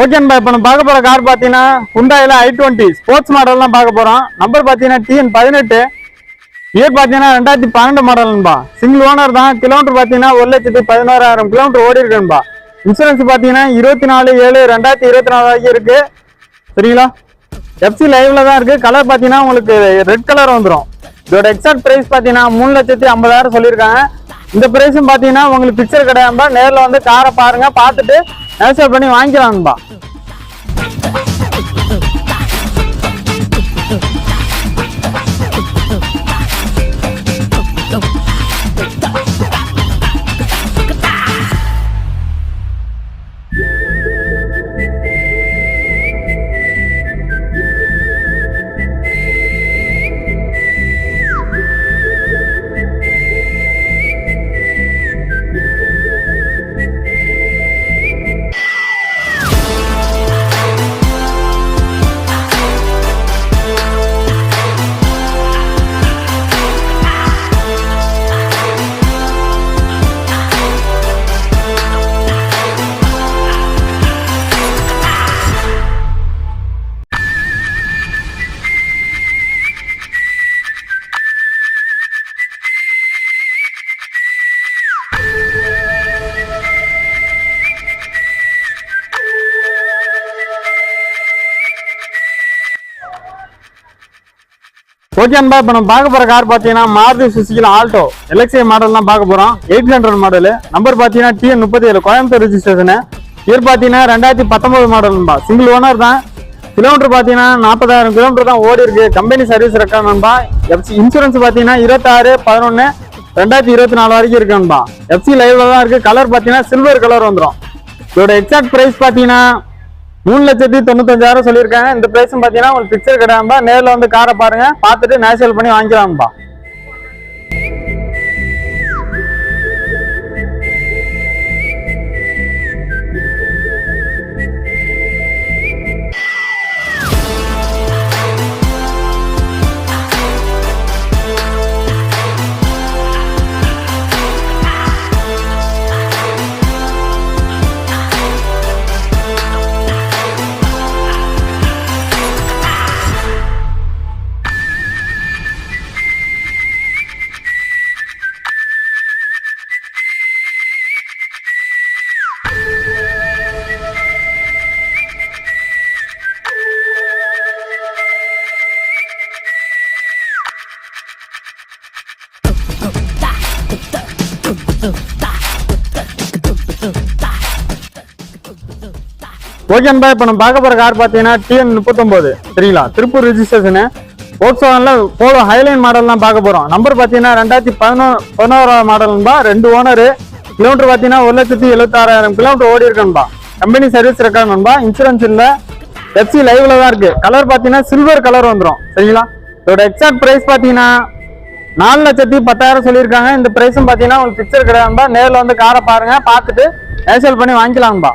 Okay நண்பா இப்போ நம்ம பார்க்க போகிற கார் பார்த்தீங்கன்னா ஹுண்டாயில் ஐ டுவெண்ட்டி ஸ்போர்ட்ஸ் மாடல்லாம் பார்க்க போகிறோம் நம்பர் பார்த்தீங்கன்னா டிஎன் பதினெட்டு. இயர் பார்த்தீங்கன்னா ரெண்டாயிரத்தி பன்னெண்டு மாடல் நண்பா. சிங்கிள் ஓனர் தான். கிலோமீட்டர் பார்த்தீங்கன்னா ஒரு லட்சத்தி பதினோராயிரம் கிலோமீட்டர் ஓடி இருக்கு நண்பா. இன்சூரன்ஸ் பார்த்தீங்கன்னா இருபத்தி நாலு ஏழு ரெண்டாயிரத்தி இருபத்தி நாலு வரைக்கும் இருக்கு. சரிங்களா? எஃப்சி லைவ்ல தான் இருக்கு. கலர் பார்த்தீங்கன்னா உங்களுக்கு ரெட் கலர் வந்துடும் இதோட எக்ஸாக்ட் ப்ரைஸ் பார்த்தீங்கன்னா மூணு லட்சத்தி ஐம்பதாயிரம் சொல்லியிருக்காங்க. இந்த ப்ரைஸும் பார்த்தீங்கன்னா உங்களுக்கு பிக்சர் கிடையாம நேரில் வந்து காரை பாருங்க. பார்த்துட்டு நேசல் பண்ணி வாங்கிக்கலாம்பா ஓகே அன்பா இப்போ நம்ம பார்க்க போகிற கார் பார்த்தீங்கன்னா மாருதி சுசுகில ஆல்டோ எல்எக்ஸ்ஐ மாடல் தான் பார்க்க போகிறோம் எயிட் ஹண்ட்ரட் மாடல் நம்பர் பார்த்தீங்கன்னா டிஎன் முப்பத்தி ஏழு கோயம்புத்தூர் ரெஜிஸ்ட்ரேஷனு இயர் பார்த்தீங்கன்னா ரெண்டாயிரத்தி பத்தொம்பது மாடல்பா சிங்கிள் ஓனர் தான். கிலோமீட்டர் பார்த்தீங்கன்னா நாற்பதாயிரம் கிலோமீட்டர் தான் ஓடி இருக்கு. Company service record FC insurance பார்த்தீங்கன்னா இருபத்தாறு பதினொன்று ரெண்டாயிரத்தி இருபத்தி நாலு வரைக்கும் இருக்கு எஃப்சி லைவ்ல தான் இருக்கு. கலர் பார்த்தீங்கன்னா சில்வர் கலர் வந்துடும் இதோட எக்ஸாக்ட் ப்ரைஸ் பார்த்தீங்கன்னா மூணு லட்சத்தி தொண்ணூத்தஞ்சாயிரம் சொல்லியிருக்காங்க. இந்த பிரைஸும் பார்த்தீங்கன்னா உங்களுக்கு பிக்சர் கிடையாம்பா நேரில் வந்து காரை பாருங்க. பார்த்துட்டு நேஷனல் பண்ணி ஓகேன்பா இப்போ நம்ம பார்க்க போகிற கார் பார்த்தீங்கன்னா டிஎன் முப்பத்தொம்போது. சரிங்களா திருப்பூர் ரிஜிஸ்ட்ரேஷனு ஓக்ஸோனில் போலோ ஹைலைன் மாடல் தான் பார்க்க போகிறோம் நம்பர் பார்த்தீங்கன்னா ரெண்டாயிரத்தி பதினோ பதினோராவது மாடல்பா ரெண்டு ஓனரு கிலோமீட்டர் பார்த்தீங்கன்னா ஒரு லட்சத்தி எழுபத்தாறாயிரம் கிலோமீட்டர் ஓடி இருக்கணும்பா கம்பெனி சர்வீஸ் ரெக்கார்ட் நண்பா இன்சூரன்ஸ் இல்லை. எஃப்சி லைவ்ல தான் இருக்குது கலர் பார்த்தீங்கன்னா சில்வர் கலர் வந்துடும் சரிங்களா? இதோட எக்ஸாக்ட் ப்ரைஸ் பார்த்தீங்கன்னா நாலு லட்சத்தி பத்தாயிரம் சொல்லியிருக்காங்க. இந்த ப்ரைஸும் பார்த்தீங்கன்னா உங்களுக்கு பிக்சர் கிடையாதுபா நேரில் வந்து காரை பாருங்கள் பார்த்துட்டு நேசல் பண்ணி வாங்கிக்கலாம்பா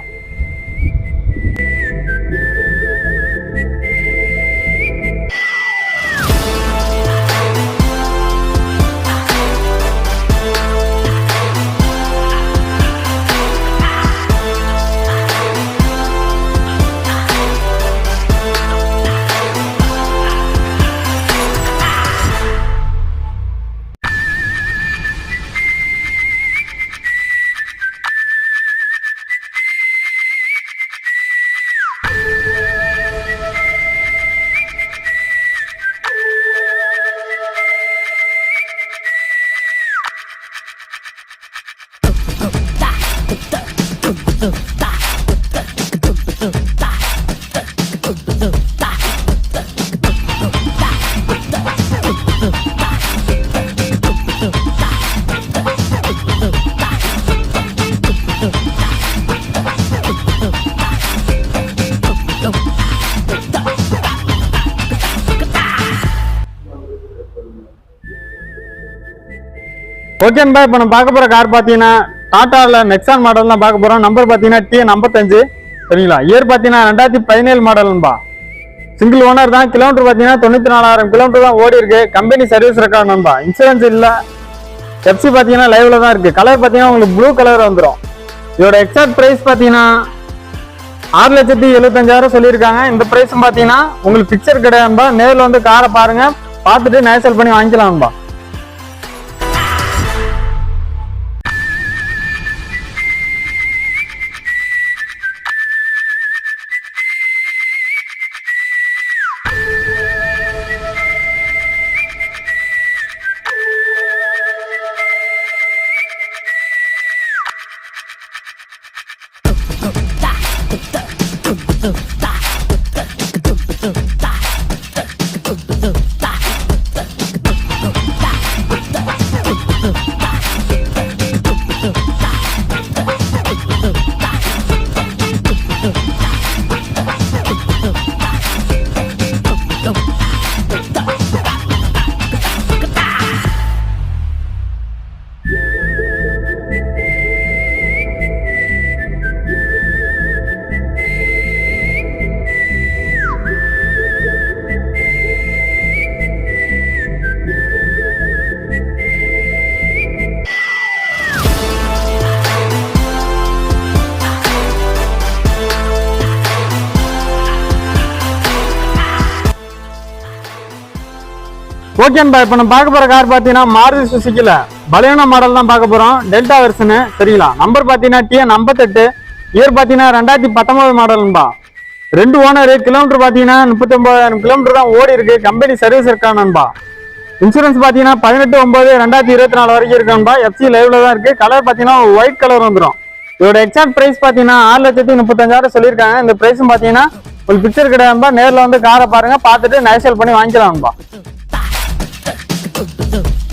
ஓகேன்பா இப்போ நம்ம பார்க்க போகிற கார் பார்த்தீங்கன்னா டாட்டாவில் நெக்ஸான் மாடல் தான் பார்க்க போகிறோம் நம்பர் பார்த்தீங்கன்னா டிஎன் ஐம்பத்தஞ்சு சரிங்களா? இயர் பார்த்தீங்கன்னா ரெண்டாயிரத்தி பதினேழு மாடல்ன்பா சிங்கிள் ஓனர் தான். கிலோமீட்டர் பார்த்தீங்கன்னா தொண்ணூற்றி நாலாயிரம் கிலோமீட்டர் தான் ஓடி இருக்கு. கம்பெனி சர்வீஸ் ரெக்கார்ட் நண்பா. இன்சூரன்ஸ் இல்லை. எஃப்சி பார்த்தீங்கன்னா லைவ்ல தான் இருக்கு. கலர் பார்த்தீங்கன்னா உங்களுக்கு ப்ளூ கலர் வந்துடும் இதோட எக்ஸாக்ட் ப்ரைஸ் பார்த்தீங்கன்னா ஆறு லட்சத்தி எழுபத்தஞ்சாயிரம் சொல்லியிருக்காங்க. இந்த ப்ரைஸும் பார்த்தீங்கன்னா உங்களுக்கு பிக்சர் கிடையாதுபா நேரில் வந்து காரை பாருங்க. பார்த்துட்டு நேசல் பண்ணி வாங்கிக்கலாம்பா ஓகேன்பா இப்போ நம்ம பார்க்க போகிற கார் பார்த்தீங்கன்னா மாருதி சுசுக்கில பலியான மாடல் தான் பார்க்க போகிறோம் டெல்டா வெர்ஷனு சரிங்களா நம்பர் பார்த்தீங்கன்னா டிஎன் ஐம்பத்தெட்டு இயர் பார்த்தீங்கன்னா ரெண்டாயிரத்தி பத்தொம்போது மாடல்ன்பா ரெண்டு ஓனர் கிலோமீட்டர் பார்த்தீங்கன்னா முப்பத்தொம்போதாயிரம் கிலோமீட்டர் தான் ஓடி இருக்கு. கம்பெனி சர்வீஸ் இருக்கானன்பா இன்சூரன்ஸ் பார்த்தீங்கன்னா பதினெட்டு ஒம்பது ரெண்டாயிரத்தி இருபத்தி நாலு வரைக்கும் இருக்கான்பா எஃப்சி லைவ்ல தான் இருக்கு. கலர் பார்த்தீங்கன்னா ஒயிட் கலர் வந்துடும் இதோட எக்ஸாக்ட் பிரைஸ் பார்த்தீங்கன்னா ஆறு லட்சத்தி முப்பத்தஞ்சாயிரம் சொல்லியிருக்காங்க. இந்த பிரைஸும் பார்த்தீங்கன்னா ஒரு பிக்சர் கிடையாதுபா நேரில் வந்து காரை பாருங்க. பார்த்துட்டு நைசல் பண்ணி வாங்கிக்கலாம்பா Obrigado.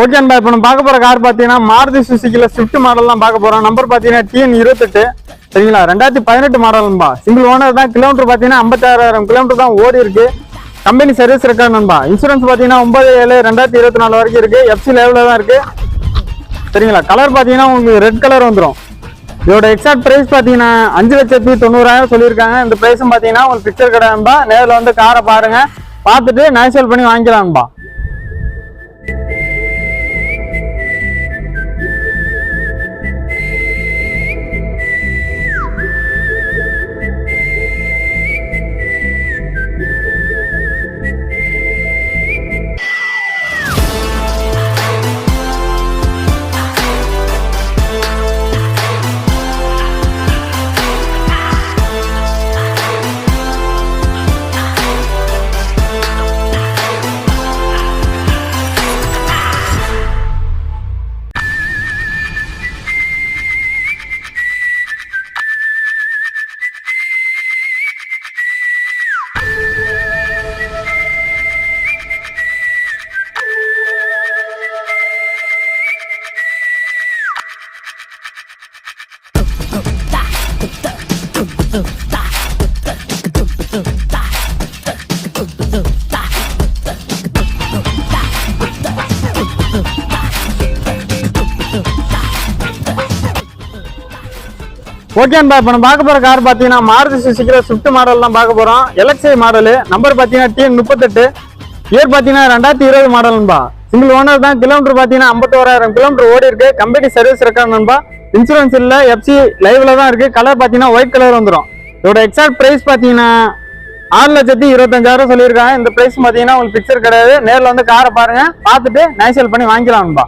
ஓகேன்பா இப்போ நம்ம பார்க்க போகிற கார் பார்த்தீங்கன்னா மாருதி சுசுக்கில ஸ்விஃப்ட் மாடல் தான் பார்க்க போகிறோம் நம்பர் பார்த்தீங்கன்னா டிஎன் இருபத்தெட்டு. சரிங்களா? ரெண்டாயிரத்தி பதினெட்டு மாடல்பா சிங்கிள் ஓனர் தான். கிலோமீட்டர் பார்த்தீங்கன்னா ஐம்பத்தாறாயிரம் கிலோமீட்டர் தான் ஓடி இருக்கு. கம்பெனி சர்வீஸ் இருக்கானும்பா இன்சூரன்ஸ் பார்த்தீங்கன்னா ஒன்பது ஏழு ரெண்டாயிரத்தி இருபத்தி நாலு வரைக்கும் இருக்குது எஃப்சி லெவலில் தான் இருக்குது சரிங்களா? கலர் பார்த்தீங்கன்னா உங்களுக்கு ரெட் கலர் வந்துடும் இதோட எக்ஸாக்ட் ப்ரைஸ் பார்த்தீங்கன்னா அஞ்சு லட்சத்தி தொண்ணூறாயிரம் சொல்லியிருக்காங்க. இந்த ப்ரைஸும் பார்த்தீங்கன்னா உங்களுக்கு பிக்சர் கிடையாதுபா நேரில் வந்து காரை பாருங்கள் பார்த்துட்டு நேச்சுரல் பண்ணி வாங்கிக்கலாம்பா ஓகேன்பா இப்போ நம்ம பார்க்க போகிற கார் பார்த்தீங்கன்னா மாருதி சுசுக்கில ஸ்விஃப்ட் மாடல் தான் பார்க்க போகிறோம் எலக்ஸை மாடல் நம்பர் பார்த்தீங்கன்னா டிஎன் முப்பத்தெட்டு. இயர் பார்த்தீங்கன்னா ரெண்டாயிரத்தி இருபது மாடல்பா சிங்கிள் ஓனர் தான் கிலோமீட்டர் பார்த்தீங்கன்னா ஐம்பத்தோராயிரம் கிலோமீட்டர் ஓடி இருக்கு கம்பெனி சர்வீஸ் இருக்காங்கன்பா இன்சூரன்ஸ் இல்லை எஃப்சி லைவ்ல தான் இருக்கு. கலர் பார்த்தீங்கன்னா ஒயிட் கலர் வந்துடும் இதோட எக்ஸாக்ட் பிரைஸ் பார்த்தீங்கன்னா ஆறு லட்சத்தி இருபத்தஞ்சாயிரம் சொல்லியிருக்காங்க. இந்த ப்ரைஸ் பார்த்தீங்கன்னா உங்களுக்கு பிக்சர் கிடையாது. நேரில் வந்து காரை பாருங்க. பார்த்துட்டு நைசல் பண்ணி வாங்கிக்கலாம்பா